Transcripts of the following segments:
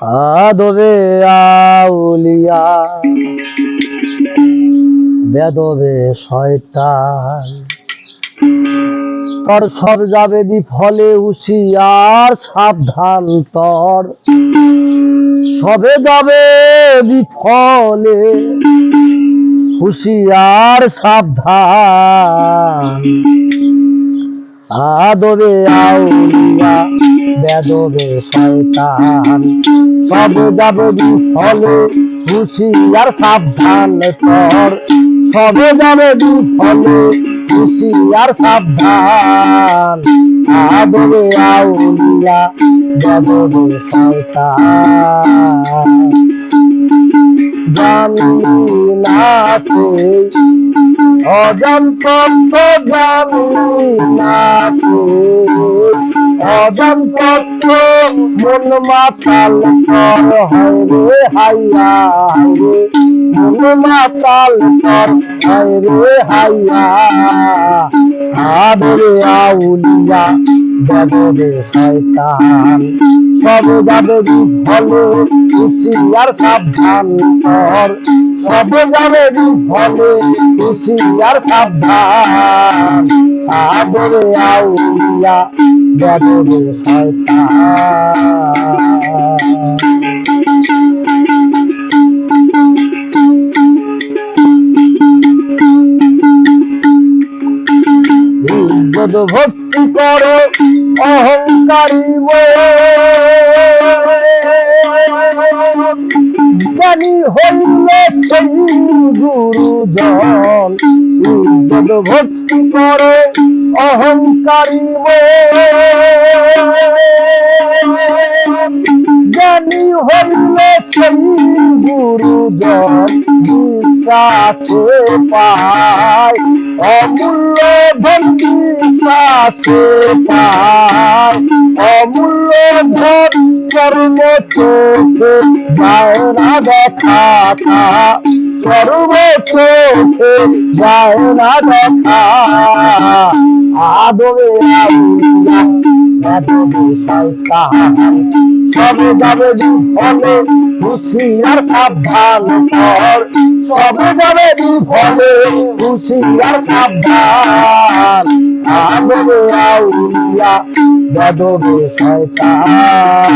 আদবে আউলিয়া, বেদবে শয়তান। তোর সব যাবে বিফলে হুশিয়ার সাবধান তোর। সবে যাবে বিফলে হুশিয়ার সাবধান। আদবে আউলিয়া, বেদবে শয়তান। সব যাবে বিফলে হুশিয়ার সাবধান তোর সবে যাবে বিফলে হুশিয়ার সাবধান। আদবে আউলিয়া, বেদবে শয়তান। জানি না সেই অজন্ত জানি না অজন্ত মন মাতাল কর হয় রে হাইয়া রে মন মাতাল কর হয় রে হাইয়া আদরে আউলিয়া, বদরে শয়তান। সব যাবে বিফলে হুশিয়ার সাবধান কর। সব যাবে বিফলে হুশিয়ার সাবধান। আদরে আউলিয়া ভক্তি করো অহংকারী জ্ঞানী হইলে সেই গুরুজন ভক্তি করে অহংকারী জ্ঞানী হইলে সেই গুরুজন বিশ্বাসে পায়, অমূল্য ধন বিশ্বাসে পায়, অমূল্য ধন কর্ম চোখে দেখা কর্ম চোখে যায় না দেখা আদবে সব যাবে বিফলে হুশিয়ার সাবধান কর। সব যাবে বিফলে হুশিয়ার সাবধান। আদবে আউলিয়া বেদবে শয়তান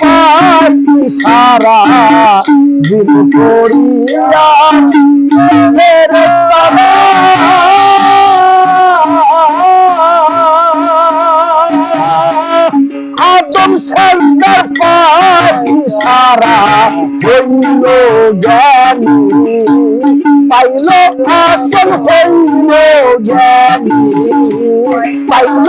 পাখি সারা দিন করিয়া আদম সত্তর পাখি সারা হইল জ্ঞানী। পাইল আসন হইল জ্ঞানী। পাইল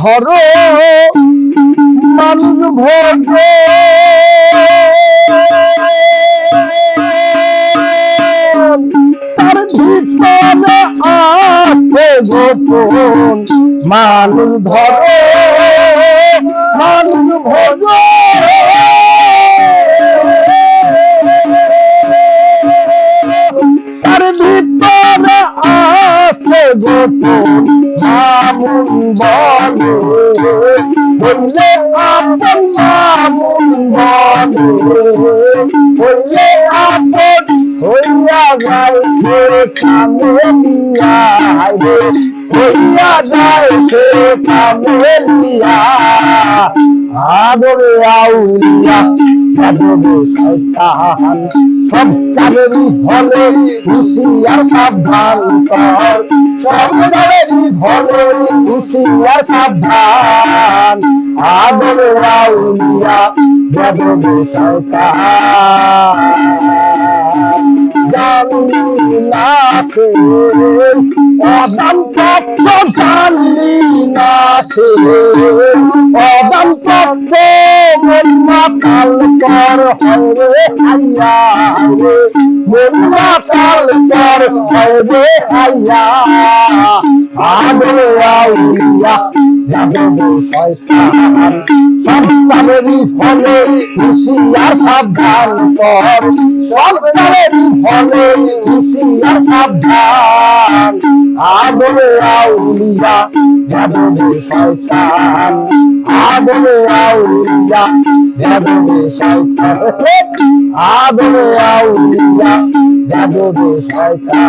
ধরো। মানুষ ভোগে তার ভিতরে আছে গোপন মানুষ ধরো। মানুষ ভোগে তার ভিতরে আছে গোপন முன்பாடு ஒன்றே ஆப்பா முன்பாடு ஒன்றே ஆப்போடு ஒய்யாதாய் கேட்காமல் ஒய்யாதாய் கேட்காமல் আদরে আউলিয়া যাদবে শয়তান সব চালেরই ফলে হুশিয়ার সাবধান কর। সব চালেরই ফলে হুশিয়ার সাবধান। আদরে আউলিয়া যাদবে শয়তান অদাম হরে হাইয়া আদরে আউলিয়া যাদবে শয়তান। সন্তানেরই ফলে হুশিয়ার সাবধান কর। সন্তানেরই ফলে হুশিয়ার সাবধান। আদরে আউলিয়া আউলিয়া জাদুরে শয়তান আদরে আউলিয়া জাদুরে শয়তান